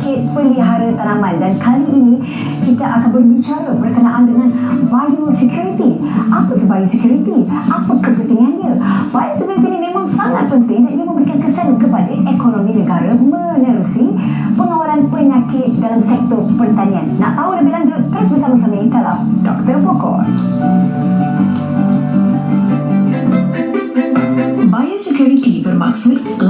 penyakit pelihara tanaman dan kali ini kita akan berbicara berkenaan dengan biosecurity. Apa itu biosecurity? Apa kepentingannya? Biosecurity ini memang sangat penting dan ia memberikan kesan kepada ekonomi negara menerusi pengawalan penyakit dalam sektor pertanian. Nak tahu lebih lanjut? Terus bersama kami dalam Dr. Pokok. Biosecurity bermaksud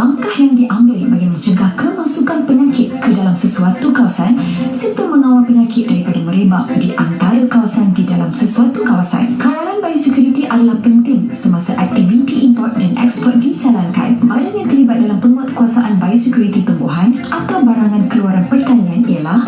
penting semasa aktiviti import dan ekspor dijalankan. Badan yang terlibat dalam penguatkuasaan biosecurity tumbuhan atau barangan keluaran pertanian ialah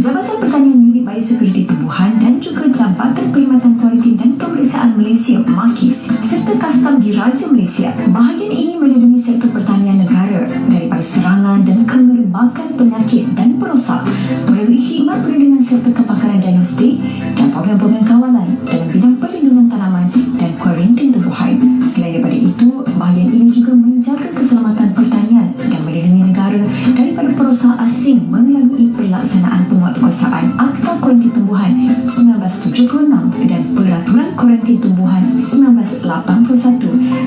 Jabatan Pertanian Unit Biosecurity Tumbuhan dan juga Jabatan Perkhidmatan Kualiti dan Pemeriksaan Malaysia MAKIS serta Kastam Diraja Malaysia. Bahagian ini melindungi sektor pertanian negara daripada serangan dan kemerebakan penyakit dan perosak melalui khidmat perlindungan serta kepakaran diagnostik dan program-program kawalan dalam bidang perlindungan 1976 dan Peraturan Kuarantin Tumbuhan 1981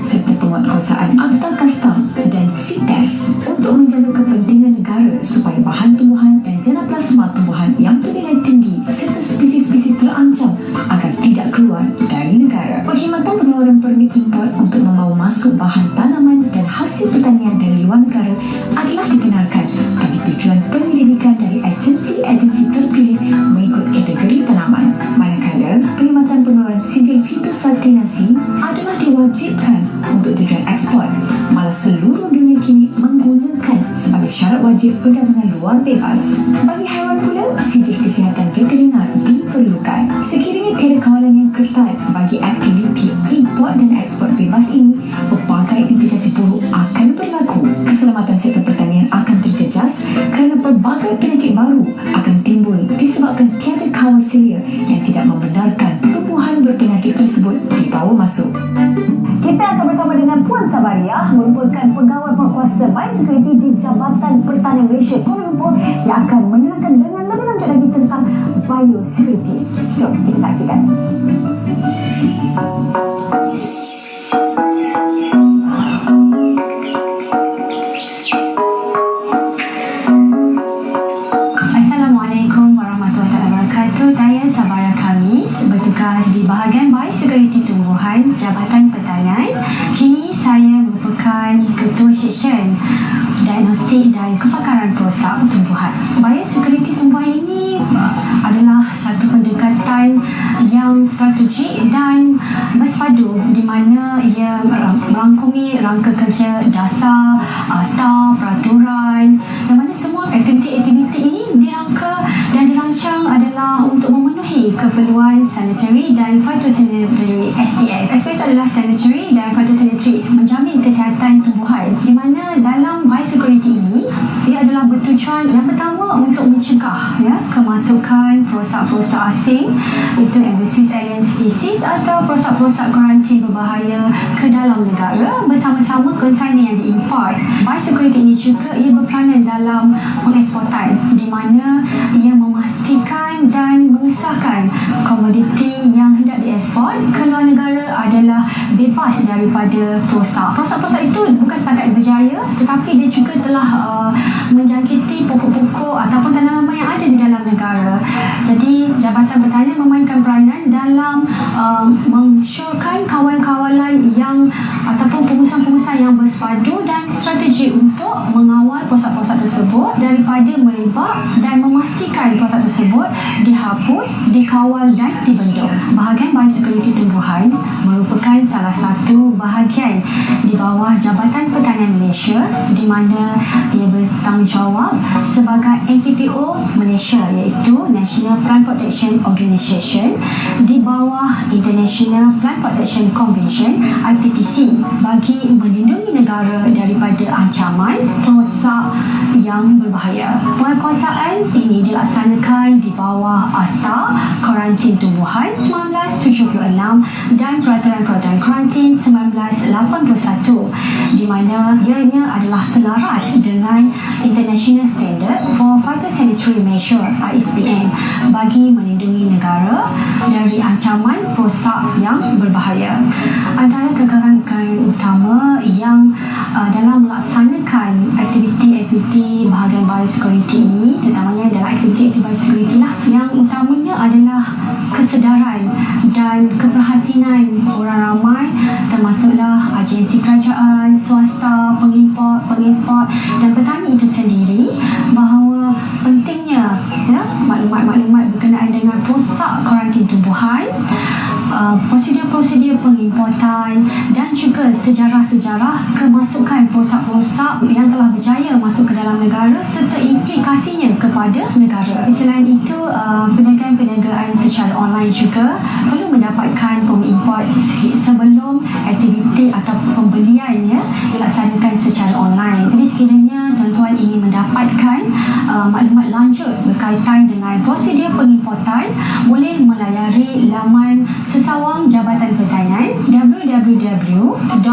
serta penguatkuasaan Akta Kastam dan CITES untuk menjaga kepentingan negara supaya bahan tumbuhan dan jenis plasma tumbuhan yang bernilai tinggi serta spesies-spesies terancam agar tidak keluar dari negara. Perkhidmatan pengeluaran permit import untuk membawa masuk bahan tanaman dan hasil pertanian dari luar negara adalah dibenarkan bagi tujuan penyelidikan dari agensi-agensi terpilih mengikut kategori tanaman. Manakala perkhidmatan pengeluaran sijil fitosantinasi adalah diwajibkan untuk tujuan ekspor. Malah seluruh dunia kini menggunakan sebagai syarat wajib perdagangan luar bebas. Bagi haiwan pula, sijil kesihatan veterinar diperlukan. Sekiranya tiada kawalan yang ketat bagi aktiviti akan timbul disebabkan tiada kawal selia yang tidak membenarkan tumbuhan berpenyakit tersebut dibawa masuk. Kita akan bersama dengan Puan Sabaria merupakan pegawai penguasa biosecurity di Jabatan Pertanian Malaysia Kuala Lumpur yang akan menerangkan dengan lebih lanjut lagi tentang biosecurity. Jom kita saksikan. Assalamualaikum warahmatullahi wabarakatuh. Saya Sabara Kamis bertugas di bahagian biosecurity tumbuhan Jabatan Pertanian. Kini saya merupakan ketua seksyen diagnostik dan kepakaran perosak tumbuhan. Biosecurity tumbuhan ini adalah satu pendekatan yang strategik dan bersepadu di mana ia merangkumi rangka kerja dasar atau peraturan sanitary dan phytosanitary STS. SPS adalah sanitary dan phytosanitary menjamin kesihatan tumbuhan di mana dalam biosecurity ini ia adalah bertujuan yang pertama untuk mencegah ya kemasukan perosak-perosak asing itu invasive alien species atau perosak-perosak kuarantin berbahaya ke dalam negara bersama-sama konsainer yang diimport. Biosecurity ini juga ia berperanan dalam pengeksportan di mana ia memastikan mengesahkan komoditi yang hendak diekspor ke luar negara adalah bebas daripada perosak. Perosak-perosak itu bukan setakat berjaya tetapi dia juga telah uh, menjangkiti pokok-pokok ataupun tanaman yang ada di dalam negara. Jadi Jabatan Pertanian memainkan peranan dalam uh, mensyorkan kawalan-kawalan yang ataupun pengusaha-pengusaha yang bersepadu dan strategi untuk mengawal perosak-perosak tersebut daripada merebak dan memastikan perosak tersebut dihapus, dikawal dan dibendung. Bahagian biosecurity tumbuhan merupakan salah satu bahagian di bawah Jabatan Pertanian Malaysia di mana ia bertanggungjawab sebagai NPPO Malaysia iaitu National Plant Protection Organisation di bawah International Plant Protection Convention IPPC bagi melindungi negara daripada ancaman perosak yang berbahaya. Penguasaan ini dilaksanakan di bawah Akta Karantin Tumbuhan 1976 dan Peraturan-Peraturan Karantin 1981 di mana ianya adalah selaras dengan International Standard for Phytosanitary Measure ISPM bagi melindungi negara dari ancaman perosak yang berbahaya. Antara kegagalan utama yang uh, dalam melaksanakan aktiviti-aktiviti bahagian biosecurity ini terutamanya dalam aktiviti-aktiviti biosecurity lah yang utamanya adalah kesedaran dan keperhatian orang ramai termasuklah agensi kerajaan, swasta, pengimport, pengeksport dan petani itu sendiri bahawa pentingnya ya maklumat-maklumat berkenaan dengan perosak karantin tumbuhan uh, prosedur-prosedur pengimportan dan juga sejarah-sejarah kemasukan perosak-perosak yang telah berjaya masuk ke dalam negara serta implikasinya kepada negara. Selain itu, uh, perniagaan-perniagaan secara online juga perlu mendapatkan pengimport sebelum aktiviti atau pembeliannya dilaksanakan secara online. Jadi sekiranya tuan-tuan ingin mendapatkan uh, maklumat lanjut berkaitan dengan prosedur pengimportan, boleh melayari laman Sesawang Jabatan Pertanian www.doa.gov.my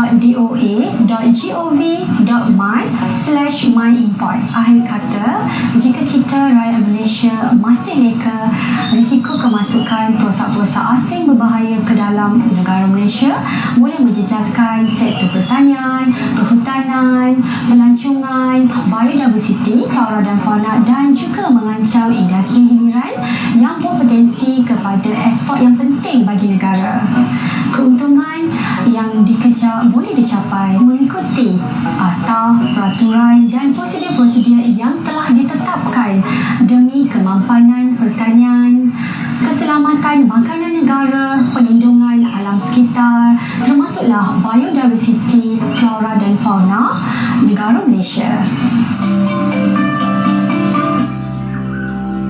slash myimport Akhir kata, jika kita rakyat Malaysia masih leka risiko kemasukan perosak-perosak asing berbahaya ke dalam negara Malaysia boleh menjejaskan sektor pertanian, perhutanan, pelancongan, biodiversity, flora dan fauna dan juga mengancam industri hiliran berpotensi kepada ekspor yang penting bagi negara. Keuntungan yang dikejar boleh dicapai mengikuti atau peraturan dan prosedur-prosedur yang telah ditetapkan demi kemampanan pertanian, keselamatan makanan negara, perlindungan alam sekitar, termasuklah biodiversity, flora dan fauna negara Malaysia.